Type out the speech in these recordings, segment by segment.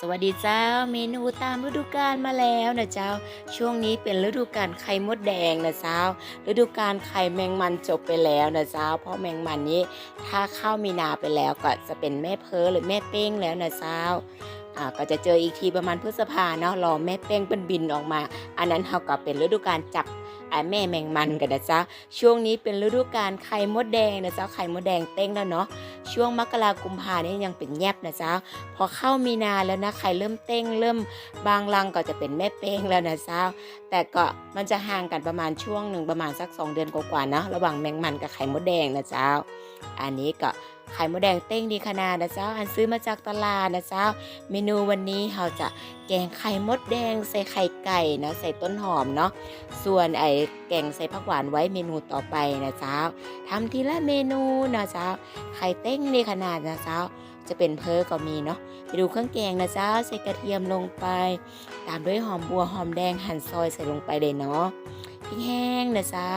สวัสดีเจ้าเมนูตามฤดูกาลมาแล้วนะเจ้า ช่วงนี้เป็นฤดูกาลไข่มดแดงนะเจ้า ฤดูกาลไข่แมงมันจบไปแล้วนะเจ้า เพราะแมงมันนี้ถ้าเข้ามีนาไปแล้วก็จะเป็นแม่เพอหรือแม่เป้งแล้วนะเจ้าอ่าก็จะเจออีกทีประมาณพฤษภาเนาะรอแม่เป้งเป็นบินออกมา อันนั้นเท่ากับเป็นฤดูกาลจับ อ่าแม่แมงมันกันนะจ้าช่วงนี้เป็นฤดูกาลไข่มดแดงนะจ้าไข่มดแดงเต้งแล้วเนาะช่วงมกรากุมภาเนี่ยยังเป็นแยบนะจ้าพอเข้ามีนาแล้วนะไข่เริ่มเต้งเริ่มบางรังก็จะเป็นแม่เป้งแล้วนะจ้าแต่ก็มันจะห่างกันประมาณช่วงหนึ่งประมาณสัก 2 เดือนกว่าๆนะระหว่างแมงมันกับไข่มดแดงนะจ้าอันนี้ก็ ไข่มดแดงเต้งดีขนาดนะเจ้า อันซื้อมาจากตลาดนะเจ้า เมนูวันนี้เราจะแกงไข่มดแดงใส่ไข่ไก่นะใส่ต้นหอมเนาะ ส่วนไอ้แกงใส่ผักหวานไว้เมนูต่อไปนะเจ้าทำทีละเมนูนะเจ้า ไข่เต้งดีขนาดนะเจ้า จะเป็นเพอก็มีเนาะ ไปดูเครื่องแกงนะเจ้า ใส่กระเทียมลงไป ตามด้วยหอมบัวหอมแดงหั่นซอยใส่ลงไปเลยเนาะ พริกแห้งนะเจ้า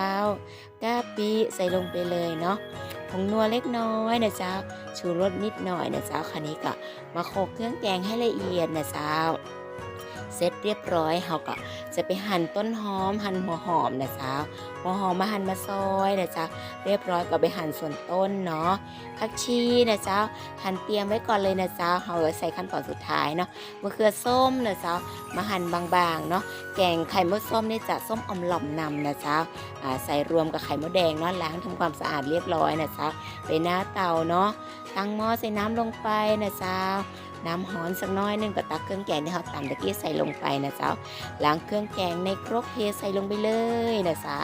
กะปิใส่ลงไปเลยเนาะผงนัวเล็กน้อยนะเจ้าชูรสนิดหน่อยนะเจ้าคันนี้ก็มาโขลกเครื่องแกงให้ละเอียดนะเจ้า เสร็จเรียบร้อยเราก็จะไปหั่นต้นหอม หั่นหัวหอมนะจ้าหัวหอมมาหั่นมาซอยนะจ้าเรียบร้อยก็ไปหั่นส่วนต้นเนาะผักชีนะจ้าหั่นเตรียมไว้ก่อนเลยนะจ๊ะเอาใส่ขั้นตอนสุดท้ายเนาะมะเขือส้มนะจ๊ะมาหั่นบางๆเนาะแกงไข่มดส้มนี่จะส้มอมหล่อมนำนะจ๊ะใส่รวมกับไข่มดแดงเนาะล้างทำความสะอาดเรียบร้อยนะจ๊ะไปหน้าเตาเนาะตั้งหม้อใส่น้ำลงไปนะจ๊ะ น้ำหอนสักน้อยนึงก็ตักเครื่องแกงที่เราตำตะกี้ใส่ลงไปนะจ๊ะล้างเครื่องแกงในครกเทใส่ลงไปเลยนะจ๊ะ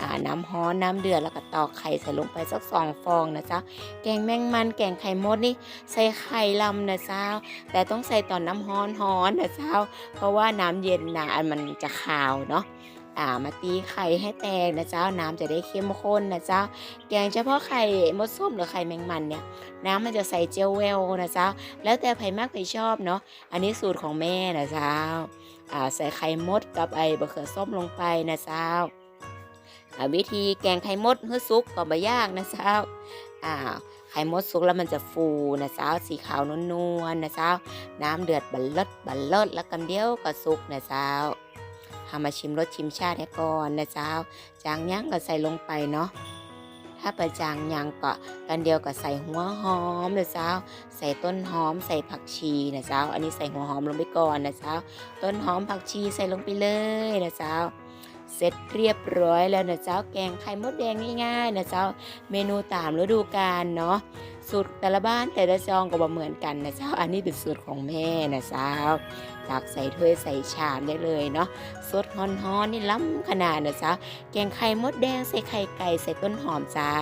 อ่าน้ำฮ้อนน้ำเดือดแล้วก็ตอกไข่ใส่ลงไปสักสองฟองนะจ๊ะแกงแมงมันแกงไข่มดนี่ใส่ไข่ลำนะเจ้าแต่ต้องใส่ตอนน้ำฮ้อนฮ้อนนะเจ้าเพราะว่าน้ำเย็นนะมันจะขาวเนาะ อ่ามาตีไข่ให้แตกนะเจ้าน้ำจะได้เข้มข้นนะเจ้า แกงเฉพาะไข่มดส้มหรือไข่แมงมันเนี่ย น้ำมันจะใส่เจลเวลนะเจ้า แล้วแต่ใครมากใครชอบเนาะอันนี้สูตรของแม่นะเจ้าอ่าใส่ไข่มดกับไอ้บะเขือส้มลงไปนะเจ้าอ่าวิธีแกงไข่มดให้ซุกก็ไม่ยากนะเจ้าอ่าไข่มดสุกแล้วมันจะฟูนะเจ้าสีขาวนวลๆนะเจ้า น้ำเดือดบัลลดบัลลดแล้วกันเดียวก็สุกนะเจ้า ทำมาชิมรสชิมชาติให้ก่อนนะเจ้า จางย่างก็ใส่ลงไปเนาะถ้าประจางย่างก็กันเดียวก็ใส่หัวหอมนะเจ้า ใส่ต้นหอมใส่ผักชีนะเจ้า อันนี้ใส่หัวหอมลงไปก่อนนะเจ้า ต้นหอมผักชีใส่ลงไปเลยนะเจ้า เสร็จเรียบร้อยแล้วนะเจ้าแกงไข่มดแดงง่ายๆนะเจ้าเมนูตามฤดูกาลเนาะสูตรแต่ละบ้านแต่ละจองก็บ่เหมือนกันนะเจ้าอันนี้เป็นสูตรของแม่นะเจ้าตักใส่ถ้วยใส่ชามได้เลยเนาะสดฮ้อนๆนี่ล้ำขนาดนะเจ้าแกงไข่มดแดงใส่ไข่ไก่ใส่ต้นหอมเจ้า